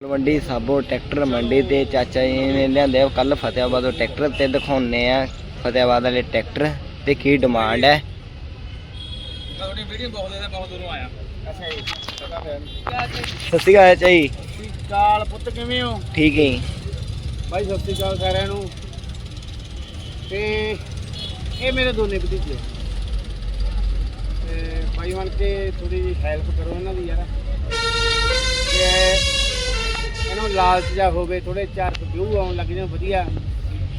ਮੰਡੀ ਸਾਬੋ ਟਰੈਕਟਰ ਮੰਡੀ ਤੇ ਚਾਚਾ ਜੀ ਨੇ ਲਿਆਂਦੇ ਕੱਲ ਫਤਿਆਬਾਦੋਂ ਟਰੈਕਟਰ ਤੇ ਦਿਖਾਉਨੇ ਆ। ਫਤਿਆਬਾਦ ਵਾਲੇ ਟਰੈਕਟਰ ਤੇ ਕੀ ਡਿਮਾਂਡ ਹੈ? ਤੁਹਾਡੀ ਵੀਡੀਓ ਬਹੁਤ ਜ਼ਿਆਦਾ ਬਹੁਤ ਦੂਰੋਂ ਆਇਆ। ਅੱਛਾ ਜੀ ਸਤਿ ਸ਼੍ਰੀ ਅਕਾਲ ਚਾਚਾ ਜੀ। ਕਾਲ ਪੁੱਤ ਕਿਵੇਂ ਹੋ? ਠੀਕ ਹੈ ਜੀ। ਬਾਈ ਸਤਿ ਸ਼੍ਰੀ ਅਕਾਲ ਸਾਰਿਆਂ ਨੂੰ। ਤੇ ਇਹ ਮੇਰੇ ਦੋਨੇ ਭਤੀਜੇ। ਤੇ ਬਾਈ ਬਣ ਕੇ ਥੋੜੀ ਹੈਲਪ ਕਰੋ ਇਹਨਾਂ ਦੀ ਯਾਰ। ਲਾਲਚ ਜਾ ਹੋਵੇ ਥੋੜੇ ਚਾਰ ਵਿਊ ਆਉਣ ਲੱਗ ਜਾਣ ਵਧੀਆ।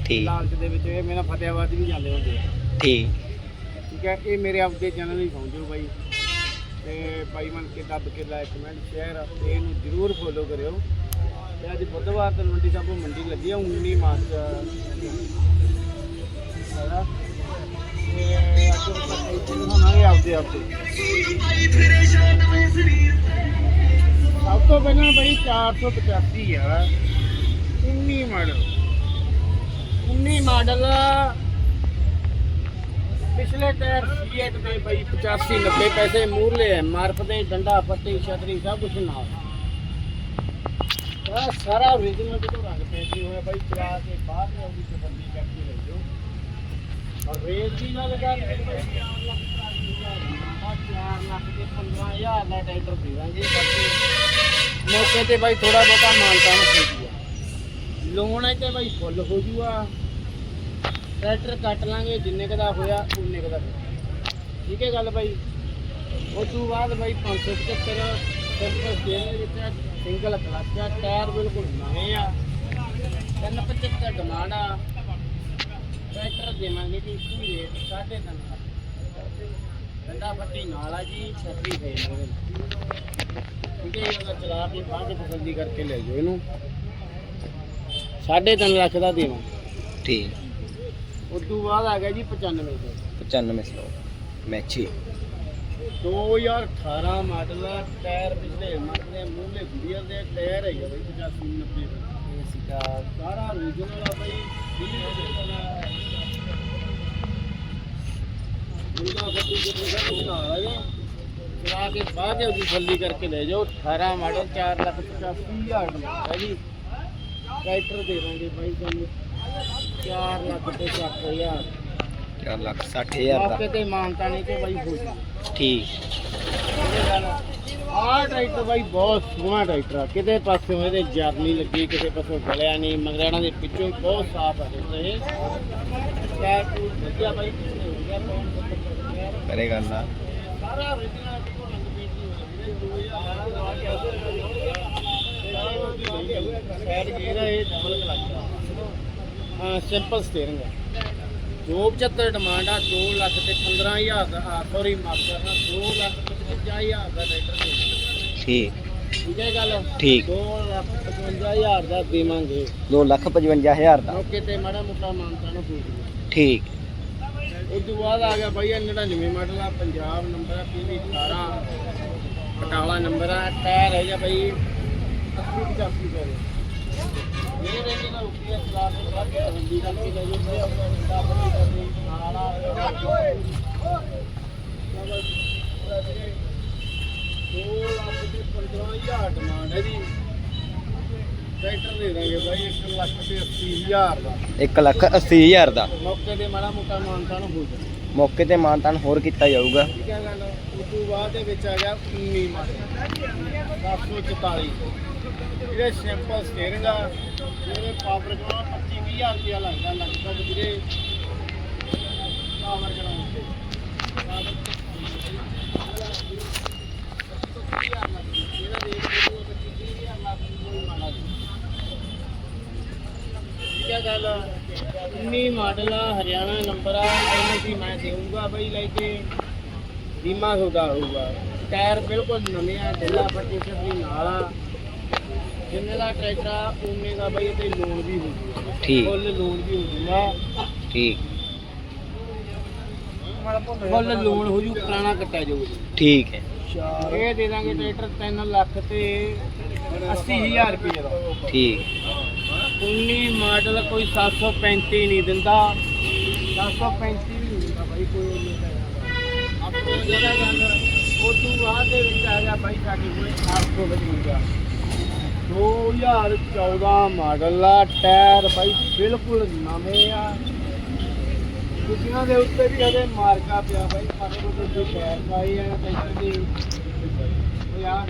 ਠੀਕ। ਲਾਲਚ ਦੇ ਵਿੱਚ ਇਹ ਮੇਰਾ ਫਤਿਆਬਾਦ ਵੀ ਜਾਂਦੇ ਹੁੰਦੇ ਆ। ਠੀਕ। ਠੀਕ ਹੈ ਇਹ ਮੇਰੇ ਆਪਦੇ ਚੈਨਲ ਹੀ ਸਮਝੋ ਬਾਈ। ਤੇ ਬਾਈ ਮਨ ਕੇ ਦੱਬ ਕੇ ਲਾਇਕ ਕਮੈਂਟ ਸ਼ੇਅਰ ਤੇ ਇਹਨੂੰ ਜਰੂਰ ਫੋਲੋ ਕਰਿਓ। ਤੇ ਅੱਜ ਬੁੱਧਵਾਰ ਤਲਵੰਡੀ ਸਾਬੋ ਮੰਡੀ ਲੱਗੀ ਆ 19 ਮਾਰਚ। ਹੈਗਾ ਤੇ ਅੱਜ ਆਪਾਂ ਕਈ ਦਿਨ ਹੋਣਾਗੇ ਆਪਦੇ ਆਪਦੇ ਸਭ ਤੋਂ ਪਹਿਲਾਂ ਬਈ 485 ਆ। 19 ਮਾਡਲ 19 ਮਾਡਲ ਪਿਛਲੇ ਟਾਇਰ ਸੀਏਟ ਦੇ ਬਈ 85 90 ਪੈਸੇ ਮੂਰਲੇ ਐ ਮਾਰਫ ਦੇ ਡੰਡਾ, ਪੱਟੀ, ਛਤਰੀ, ਸਭ ਕੁਝ ਨਾਲ। ਆਹ ਸਾਰਾ ਓਰੀਜਨਲ ਤੋਂ ਰੰਗ ਪੈਂਦੀ ਹੋਇਆ ਬਾਈ ਚਲਾ ਕੇ ਬਾਹਰ ਨੇ ਉਹਦੀ ਤਸੱਲੀ ਕਰਕੇ ਲੈ ਜਾਓ। ਔਰ ਰੇਟ ਦੀ ਗੱਲ ਕਰ 4 ਲੱਖ ਦਾ 4 15000 ਦਾ ਟਰੈਕਟਰ ਦੇਵਾਂਗੇ ਬਾਕੀ ਮੌਕੇ ਤੇ ਬਾਈ ਥੋੜਾ ਬਹੁਤਾ ਮਾਨਤਾ ਨੂੰ ਹੋ ਜੂਗਾ ਲੋਨ ਹੈ ਤੇ ਬਾਈ ਫੁੱਲ ਹੋ ਜੂਗਾ ਟਰੈਕਟਰ ਕੱਟ ਲਾਂਗੇ, ਜਿੰਨੇ ਕੁ ਦਾ ਹੋਇਆ ਉਨੇ ਕੁ ਦਾ ਠੀਕ ਹੈ ਗੱਲ ਬਾਈ? ਉਸ ਤੋਂ ਬਾਅਦ ਬਾਈ 575 ਸਿੰਪਲ ਦੇ ਵਿੱਚ ਸਿੰਗਲ ਕਲੱਚ ਆ, ਟਾਇਰ ਬਿਲਕੁਲ ਨਵੇਂ ਆ। 375 ਡਿਮਾਂਡ ਆ। ਟਰੈਕਟਰ ਦੇਵਾਂਗੇ ਜੀ ਇਸੂ ਰੇਟ 3.5 ਲੱਖ। ਡੰਡਾ ਫੱਟੀ ਨਾਲ ਆ ਜੀ ਛਤਰੀ ਦੇ ਨਾਲ। ਠੀਕ ਹੈ ਇਹਦਾ ਚਲਾ ਕੇ ਬਾਅਦ ਚ ਤਸੱਲੀ ਕਰਕੇ ਲੈ ਜਾਓ ਇਹਨੂੰ। 3.5 ਲੱਖ ਦਾ ਦੇਵਾਂਗੇ ਠੀਕ। ਉਸ ਤੋਂ ਬਾਅਦ ਆ ਗਿਆ ਜੀ 95 ਸੌ। 95 ਸੌ। ਮੈਚੀ। 2018 ਮਾਡਲ ਆ ਟਾਇਰ ਪਿਛਲੇ ਮਾਡਲ ਦੇ ਮੂਹਰੇ ਵੀਡੀਓ ਦੇ ਟਾਇਰ ਹੈਗੇ ਬਈ 85 90 ਸੀਗਾ ਸਾਰਾ ਰੀਜਨਲ ਆ ਬਈ ਵੀਡੀਓ ਦੇ। ਚਲਾ ਕੇ ਬਾਅਦ ਉਹਦੀ ਥੱਲੀ ਕਰਕੇ ਲੈ ਜਾਓ 18 ਮਾਡਲ 4 ਲੱਖ 85 ਹਜ਼ਾਰ ਦਾ ਹੈ ਜੀ ਟਰੈਕਟਰ ਦੇ ਦਾਂਗੇ ਬਾਈ ਤੁਹਾਨੂੰ 4 ਲੱਖ ਤੇ 60000 4 ਲੱਖ 60000 ਮੌਕੇ ਦਾ ਤੇ ਮਾਨਤਾ ਨਹੀਂ ਤੇ ਬਾਈ ਹੋ ਜੂ ਠੀਕ। ਆਹ ਟਰੈਕਟਰ ਬਾਈ ਬਹੁਤ ਸੋਹਣਾ ਟਰੈਕਟਰ ਆ। ਕਿਤੇ ਇਹਦੇ ਜਰ ਨਹੀਂ ਲੱਗੀ ਕਿਸੇ ਪਾਸਿਓਂ ਗਲਿਆ ਨਹੀਂ ਮਗਰਾਣਾ ਦੇ ਪਿੱਛੋਂ ਬਹੁਤ ਸਾਫ਼ ਆ ਟਰੈਕਟਰ ਇਹ। ਟਾਇਰ ਟੂਰ ਵਧੀਆ ਬਾਈ ਹੋ ਗਿਆ ਗਿਆ। ਕਰੇ ਗੱਲ ਆ। ਹੀ ਹੋ ਹਾਂ ਸਿੰਪਲ ਸਟੀਅਰਿੰਗ ਆ। ਜੋ 75 ਡਿਮਾਂਡ ਆ 2 ਲੱਖ ਤੇ 15000 ਦਾ ਸੌਰੀ ਮਾਫ ਕਰਨਾ 2 ਲੱਖ ਤੇ 55000 ਦਾ ਟਰੈਕਟਰ ਦੇ ਠੀਕ। ਠੀਕ ਹੈ ਗੱਲ? ਠੀਕ। 2 ਲੱਖ 55000 ਦਾ ਦੇਵਾਂਗੇ। 2 ਲੱਖ 55000 ਦਾ। ਮੌਕੇ ਤੇ ਮਾੜਾ ਮੋਟਾ ਮਾਨਤਾ ਨੂੰ ਠੀਕ। ਉਸ ਤੋਂ ਬਾਅਦ ਆ ਗਿਆ ਭਾਈ ਇਹ 99 ਮਾਡਲ ਆ, ਪੰਜਾਬ ਨੰਬਰ ਆ ਪੀਵੀ 18 ਬਟਾਲਾ ਨੰਬਰ ਆ, ਟਾਇਰ ਹੈ ਜਾਂ ਬਾਈ 80 85 ਪੈ ਇਹ ਰੇਂਜ ਦਾ ਰੁਪਿਆ ਕਲਾਸ ਦੇ ਬਾਅਦ ਹੁੰਦੀ ਦਾ ਕਿ ਲੈ ਜੋ ਬਈ ਦਾ ਬੜੀ ਕਰਨੀ ਨਾਲਾ ਦੋ ਲੱਖ ਤੇ 15000 ਡਿਮਾਂਡ ਹੈ ਜੀ। ਟਰੈਕਟਰ ਦੇ ਦਾਂਗੇ ਬਾਈ 1 ਲੱਖ ਤੇ 80000 ਦਾ। 1 ਲੱਖ 80000 ਦਾ। ਮੌਕੇ ਤੇ ਮਾੜਾ ਮੋਟਾ ਮਾਨਤਾ ਨੂੰ ਹੋ ਜਾਵੇ ਮੌਕੇ ਤੇ ਮਾਨਤਾਨ ਹੋਰ ਕੀਤਾ ਜਾਊਗਾ। ਠੀਕ ਹੈ ਗੱਲ ਉਸ ਤੋਂ ਬਾਅਦ ਦੇ ਵਿੱਚ ਆ ਗਿਆ 19 ਮਾਡਲ 744 ਇਹਦੇ ਸਿੰਪਲ ਸਟੀਅਰਿੰਗ ਆ ਇਹਦੇ ਪਾਵਰ ਕੋਲ 25 20000 ਰੁਪਇਆ ਲੱਗਦਾ ਲਗਭਗ ਵੀਰੇ। ਪਾਵਰ ਕਰਾਉਣ ਤੇ ਠੀਕ ਹੈ ਗੱਲ 19 ਮਾਡਲ ਆ ਹਰਿਆਣਾ ਨੰਬਰ ਆ ਐਨਓਸੀ ਮੈਂ ਦੇਊਂਗਾ ਬਈ ਲੈ ਕੇ ਬੀਮਾ ਤੁਹਾਡਾ ਹੋਊਗਾ ਟਾਇਰ ਬਿਲਕੁਲ ਨਵੇਂ ਆ ਢਿੱਲਾ ਪੱਟੀ ਸਭੀ ਨਾਲ ਆ। ਜਿੰਨੇ ਦਾ ਟਰੈਕਟਰ ਆ ਉਨੇ ਦਾ ਬਈ ਤੇ ਲੋਨ ਵੀ ਹੋ ਜੂਗਾ ਠੀਕ। ਫੁੱਲ ਲੋਨ ਵੀ ਹੋ ਜੂਗਾ ਠੀਕ। ਫੁੱਲ ਲੋਨ ਹੋ ਜੂ ਪੁਰਾਣਾ ਕੱਟਿਆ ਜਾਊਗਾ ਠੀਕ ਹੈ। ਇਹ ਦੇ ਦਾਂਗੇ ਟਰੈਕਟਰ 3 ਲੱਖ ਤੇ 80000 ਰੁਪਏ ਦਾ। ਠੀਕ। 19 ਮਾਡਲ ਕੋਈ 735 ਨਹੀਂ ਦਿੰਦਾ। 735 ਨਹੀਂ ਦਿੰਦਾ ਬਾਈ, ਕੋਈ ਉਹਨੇ ਦਾ ਆਪਣੀ ਜਗ੍ਹਾ ਗੱਲ, ਉਹ ਤੋਂ ਬਾਅਦ ਦੇ ਵਿੱਚ ਆ ਗਿਆ ਬਾਈ, ਸਾਡੇ ਕੋਲੇ 855 2014 ਮਾਡਲ ਆ ਟਾਇਰ ਬਾਈ ਬਿਲਕੁਲ ਨਵੇਂ ਆ। ਕੁਸ਼ੀਆਂ ਦੇ ਉੱਤੇ ਵੀ ਹਲੇ ਮਾਰਕਾ ਪਿਆ ਬਾਈ, ਸਾਡੇ ਕੋਲ ਜੋ ਟਾਇਰ ਪਾਈ ਆ ਟਰੈਕਟਰ ਦੀ ਉਹ ਯਾਰ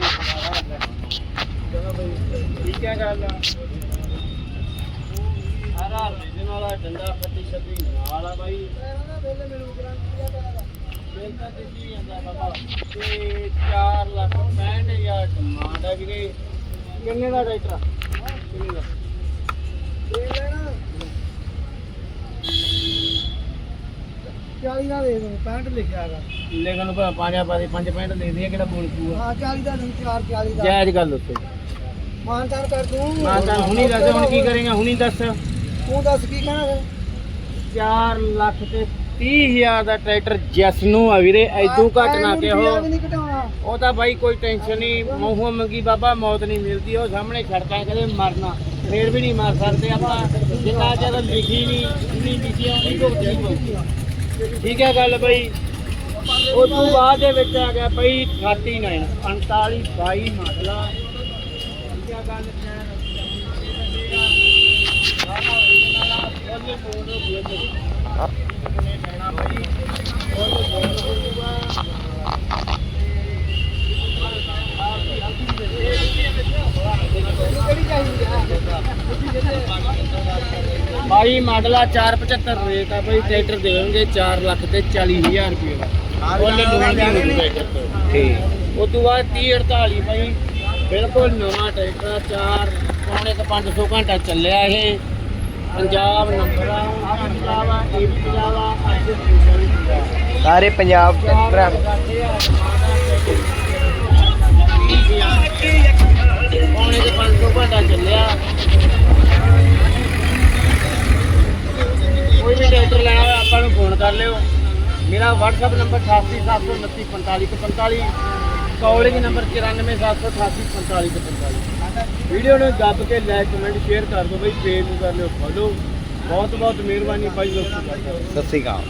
ਠੀਕ ਹੈ ਗੱਲ ਸਾਰਾ ਰੀਜਨਲ ਆ ਡੰਡਾ ਪੱਟੀ ਛੱਡੀ ਨਾਲ ਆ ਬਾਈ। ਬਿੱਲ ਤਾਂ ਦਿੱਤੀ ਜਾਂਦਾ ਬਾਬਾ। ਤੇ 4 ਲੱਖ 65000 ਡਿਮਾਂਡ ਹੈ ਵੀਰੇ। ਕਿੰਨੇ ਦਾ ਟਰੈਕਟਰ ਆ? ਕਿੰਨੇ ਦਾ? ਚਾਲੀ ਦਾ ਦੇ ਦੋ 65 ਲਿਖਿਆ ਹੈਗਾ। ਲੇਕਿਨ ਨੂੰ ਭਾਵੇਂ ਪੰਜਾਂ ਪੈਂਟ ਦੇ ਦੇ ਕਿਹੜਾ ਬੋਲ ਪੂਆ ਹਾਂ 40 ਦਾ ਨਹੀਂ 4 40 ਦਾ। ਜਾਇਜ਼ ਗੱਲ ਉੱਤੇ। ਮਾਨਤਾਨ ਕਰ ਦੂੰ। ਮੈਂ ਤਾਂ ਹੁਣੀ ਦੱਸ ਹੁਣ ਕੀ ਕਰੇਗਾ ਹੁਣੀ ਦੱਸ। ਤੂੰ ਦੱਸ ਕੀ ਕਹਿਣਾ ਫਿਰ? 4 ਲੱਖ ਤੇ 30000 ਦਾ ਟਰੈਕਟਰ ਜੈਸ ਨੂੰ ਆ ਵੀਰੇ ਐਦੂ ਘੱਟ ਨਾ ਕਿਹੋ। ਰੁਪਈਆ ਵੀ ਨਹੀਂ ਘਟਾਉਣਾ ਉਹ ਤਾਂ ਬਾਈ ਕੋਈ ਟੈਨਸ਼ਨ ਨਹੀਂ ਮੂੰਹੋਂ ਮੰਗੀ ਬਾਬਾ ਮੌਤ ਨਹੀਂ ਮਿਲਦੀ ਉਹ ਸਾਹਮਣੇ ਖੜਕਾ ਕਦੇ ਮਰਨਾ। ਫੇਰ ਵੀ ਨਹੀਂ ਮਰ ਸਕਦੇ ਆਪਾਂ। ਜਿੰਨਾ ਚਿਰ ਲਿਖੀ ਨਹੀਂ ਨਹੀਂ ਲਿਖੀ ਆਉਂਦੀ ਭੁਗਤਣੀ ਠੀਕ ਹੈ ਗੱਲ ਬਾਈ। ਉਸ ਤੋਂ ਬਾਅਦ ਦੇ ਵਿੱਚ ਆ ਗਿਆ ਬਈ 39 45 22 ਮਾਡਲਾ ਠੀਕ ਹੈ ਗੱਲ। ਆ ਬਾਈ ਮਾਡਲਾ 475 ਰੇਟ ਆ ਬਈ ਟਰੈਕਟਰ ਦੇਵਾਂਗੇ 4 ਲੱਖ ਤੇ 40000 ਰੁਪਏ ਦਾ। Loan tractor. ਤੇ ਠੀਕ। ਉਸ ਤੋਂ ਬਾਅਦ 30 48 ਬਾਈ ਬਿਲਕੁਲ ਨਵਾਂ ਟਰੈਕਟਰ ਆ, ਚਾਰ ਪੌਣੇ ਕੁ 500 ਘੰਟਾ ਚੱਲਿਆ ਇਹ। ਪੰਜਾਬ ਨੰਬਰ ਆ ਪੰਜਾਬ ਆ ਇਹ ਪੰਜਾਬ ਆ ਅੱਜ ਪੰਜਾਬ ਸਾਰੇ ਪੰਜਾਬ ਟਰੈਕਟਰ ਆ। ਪੌਣੇ ਕੁ 500 ਘੰਟਾ ਚੱਲਿਆ। ਕੋਈ ਵੀ ਟਰੈਕਟਰ ਲੈਣਾ ਹੋਵੇ ਆਪਾਂ ਨੂੰ ਫੋਨ ਕਰ ਲਿਓ। ਮੇਰਾ WhatsApp ਨੰਬਰ 8879455145 ਕਾਲਿੰਗ ਨੰਬਰ 9478844545 ਵੀਡੀਓ ਨੂੰ ਦੱਬ ਕੇ ਲਾਈਕ ਕਮੈਂਟ ਸ਼ੇਅਰ ਕਰ ਦਿਓ ਬਈ ਪੇਜ ਨੂੰ ਕਰ ਲਿਓ ਫੋਲੋ ਬਹੁਤ ਬਹੁਤ ਮਿਹਰਬਾਨੀ ਭਾਈ, ਦੋਸਤੋ ਸਤਿ ਸ੍ਰੀ ਅਕਾਲ।